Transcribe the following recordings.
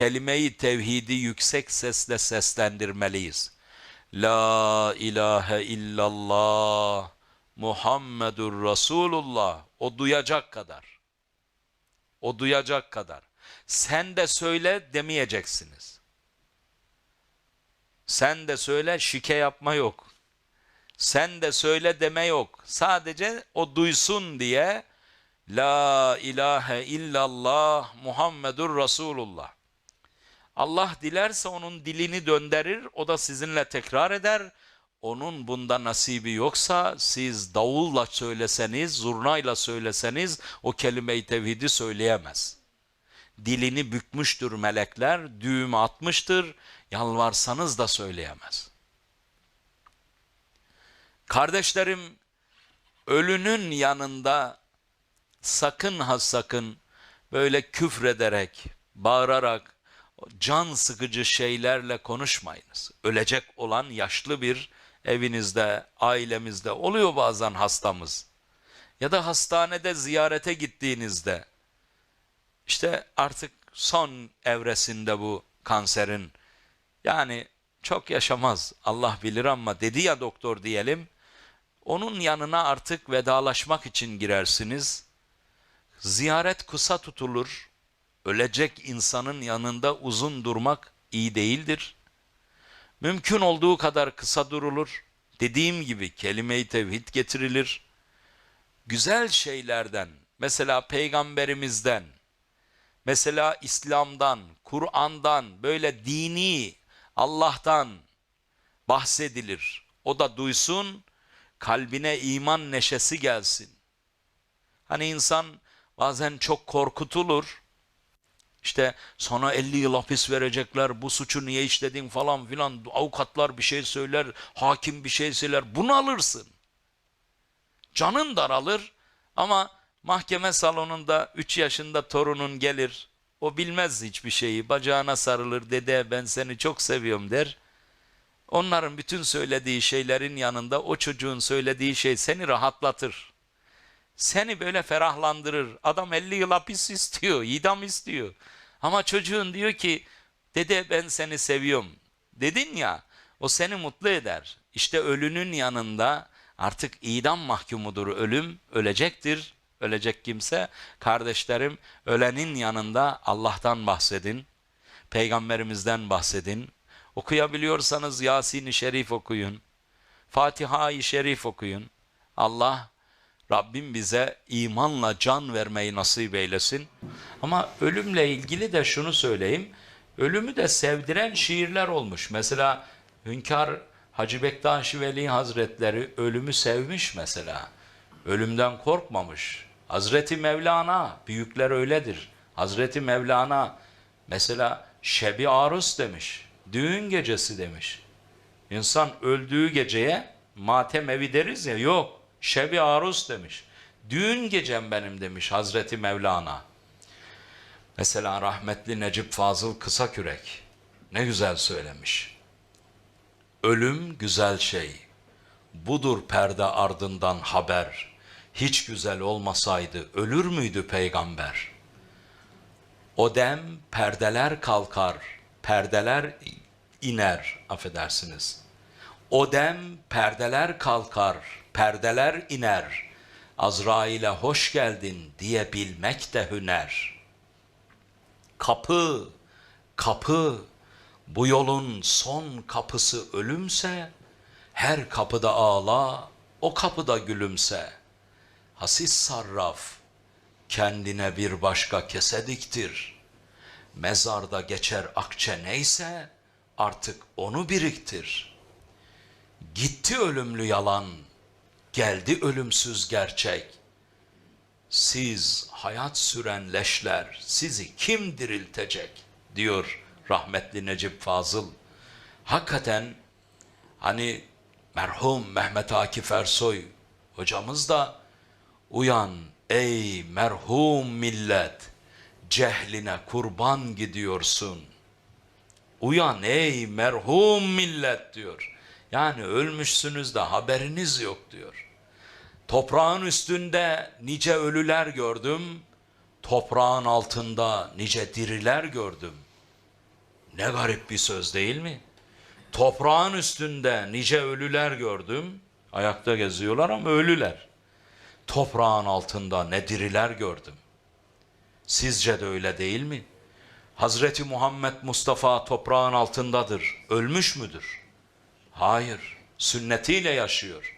Kelime-i tevhidi yüksek sesle seslendirmeliyiz. La ilahe illallah Muhammedur Resulullah. O duyacak kadar. O duyacak kadar. Sen de söyle demeyeceksiniz. Sen de söyle şike yapma yok. Sen de söyle deme yok. Sadece o duysun diye La ilahe illallah Muhammedur Resulullah. Allah dilerse onun dilini döndürür, o da sizinle tekrar eder. Onun bunda nasibi yoksa siz davulla söyleseniz, zurnayla söyleseniz o kelime-i tevhidi söyleyemez. Dilini bükmüştür melekler, düğüm atmıştır, yalvarsanız da söyleyemez. Kardeşlerim, ölünün yanında sakın ha sakın böyle küfrederek, bağırarak, can sıkıcı şeylerle konuşmayınız. Ölecek olan yaşlı bir evinizde, ailemizde oluyor bazen hastamız. Ya da hastanede ziyarete gittiğinizde işte artık son evresinde bu kanserin yani çok yaşamaz Allah bilir ama dedi ya doktor diyelim onun yanına artık vedalaşmak için girersiniz. Ziyaret kısa tutulur. Ölecek insanın yanında uzun durmak iyi değildir. Mümkün olduğu kadar kısa durulur. Dediğim gibi kelime-i tevhid getirilir. Güzel şeylerden, mesela peygamberimizden, mesela İslam'dan, Kur'an'dan, böyle dini, Allah'tan bahsedilir. O da duysun, kalbine iman neşesi gelsin. Hani insan bazen çok korkutulur. İşte sana 50 yıl hapis verecekler, bu suçu niye işledin falan filan. Avukatlar bir şey söyler, hakim bir şey söyler. Bunu alırsın. Canın daralır ama mahkeme salonunda 3 yaşında torunun gelir. O bilmez hiçbir şeyi. Bacağına sarılır, dede ben seni çok seviyorum der. Onların bütün söylediği şeylerin yanında o çocuğun söylediği şey seni rahatlatır. Seni böyle ferahlandırır. Adam 50 yıl hapis istiyor, idam istiyor. Ama çocuğun diyor ki dede ben seni seviyorum. Dedin ya o seni mutlu eder. İşte ölünün yanında artık idam mahkumudur ölüm, ölecektir. Ölecek kimse kardeşlerim ölenin yanında Allah'tan bahsedin. Peygamberimizden bahsedin. Okuyabiliyorsanız Yasin-i Şerif okuyun. Fatiha-i Şerif okuyun. Allah Rabbim bize imanla can vermeyi nasip eylesin. Ama ölümle ilgili de şunu söyleyeyim. Ölümü de sevdiren şiirler olmuş. Mesela Hünkar Hacı Bektaşi Veli Hazretleri ölümü sevmiş mesela. Ölümden korkmamış. Hazreti Mevlana, büyükler öyledir. Hazreti Mevlana mesela şebi arus demiş. Düğün gecesi demiş. İnsan öldüğü geceye matem evi deriz ya yok. Şebi arus demiş. Düğün gecem benim demiş Hazreti Mevlana. Mesela rahmetli Necip Fazıl Kısakürek ne güzel söylemiş. Ölüm güzel şey. Budur perde ardından haber. Hiç güzel olmasaydı ölür müydü peygamber? O dem perdeler kalkar, perdeler iner, affedersiniz. O dem perdeler kalkar, perdeler iner. Azrail'e hoş geldin diyebilmek de hüner. Kapı, kapı, bu yolun son kapısı ölümse, her kapıda ağla, o kapıda gülümse. Hasis sarraf, kendine bir başka kese diktir. Mezarda geçer akçe neyse, artık onu biriktir. Gitti ölümlü yalan, geldi ölümsüz gerçek. Siz hayat süren leşler, sizi kim diriltecek? diyor rahmetli Necip Fazıl. Hakikaten hani merhum Mehmet Akif Ersoy hocamız da uyan ey merhum millet cehline kurban gidiyorsun. Uyan ey merhum millet diyor. Yani ölmüşsünüz de haberiniz yok diyor. Toprağın üstünde nice ölüler gördüm. Toprağın altında nice diriler gördüm. Ne garip bir söz değil mi? Toprağın üstünde nice ölüler gördüm. Ayakta geziyorlar ama ölüler. Toprağın altında ne diriler gördüm. Sizce de öyle değil mi? Hazreti Muhammed Mustafa toprağın altındadır. Ölmüş müdür? Hayır. Sünnetiyle yaşıyor.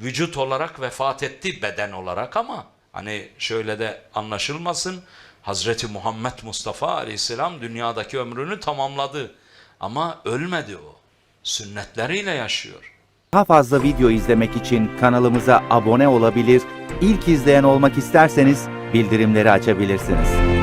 Vücut olarak vefat etti beden olarak ama hani şöyle de anlaşılmasın. Hazreti Muhammed Mustafa Aleyhisselam dünyadaki ömrünü tamamladı. Ama ölmedi o. Sünnetleriyle yaşıyor. Daha fazla video izlemek için kanalımıza abone olabilir, ilk izleyen olmak isterseniz bildirimleri açabilirsiniz.